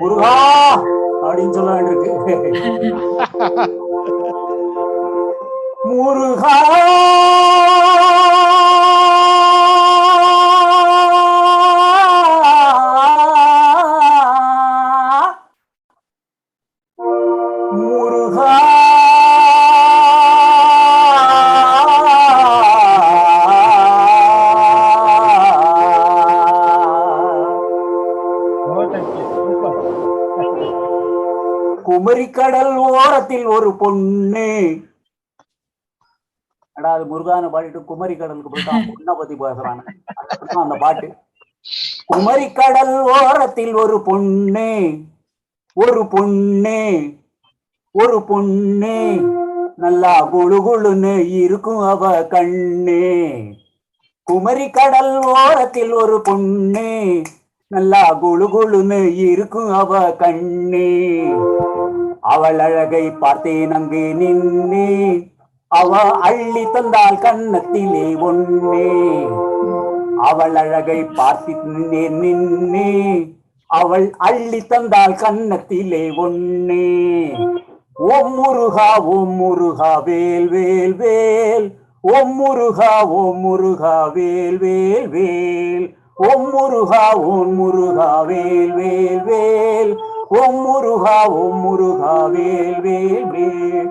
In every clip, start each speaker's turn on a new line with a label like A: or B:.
A: முருகா அப்படின்னு சொல்ல வேண்டியிருக்கு முருகா குமரி கடல் ஓரத்தில் ஒரு பொண்ணு. அடா அது முருகான பாடிட்டு குமரி கடலுக்கு போயிட்டான் பொண்ணை பத்தி பேசுறாங்க அந்த பாட்டு. கடல் ஓரத்தில் ஒரு பொண்ணு. ஒரு பொண்ணு. ஒரு பொண்ணு. நல்லா குழு குழுன்னு இருக்கும் அவ கண்ணு. குமரி கடல் ஓரத்தில் ஒரு பொண்ணு. நல்லா குழு குழுன்னு இருக்கும் அவ கண்ணே. அவள் அழகை பார்த்தேன் அங்கு நின்னே. அவ அள்ளி தந்தால் கண்ணத்திலே ஒன்னே அவள் அழகை பார்த்து நின்றேன் நின்னே. அவள் அள்ளி தந்தால் கண்ணத்திலே ஒன்னே ஓம் முருகா ஓம் முருகா வேல் வேல் வேல். ஓம் முருகா ஓம் முருகா வேல் வேல் வேல். ஓம் முருகா ஓம் முருகா வேல் வேல் வேல். ஓம் முருகா ஓம் முருகா வேல் வேல் வேல்.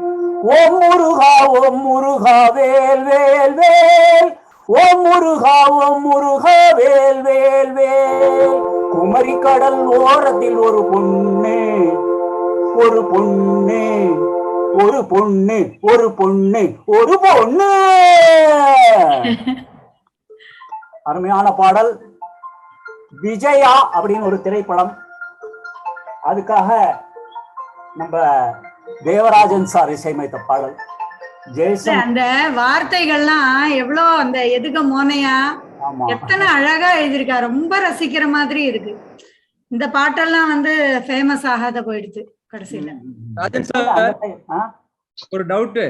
A: ஓம் முருகா ஓம் முருகா வேல் வேல் வேல். ஓம் முருகா ஓம் முருகா வேல் வேல் வேல். குமரி கடல் ஓரத்தில் ஒரு பொண்ணு ஒரு பொண்ணு ஒரு பொண்ணு ஒரு பொண்ணு ஒரு பொண்ணு. அருமையான பாடல். விஜயா அப்படின்னு ஒரு திரைப்படம். அதுக்காக நம்ம தேவராஜன் சார் இசையமைத்த பாடல். ஜெய்சன்
B: அந்த வார்த்தைகள்லாம் எவ்வளோ அந்த எதுக மோனையா? எத்தனை அழகா எழுதியிருக்கா ரொம்ப ரசிக்கிற மாதிரி இருக்கு. இந்த பாட்டெல்லாம் வந்து ஃபேமஸ் ஆகாத போயிடுச்சு கடைசியில.
C: ராஜன் சார்
A: ஆ,
C: ஒரு டவுட்.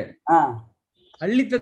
C: அள்ளித்த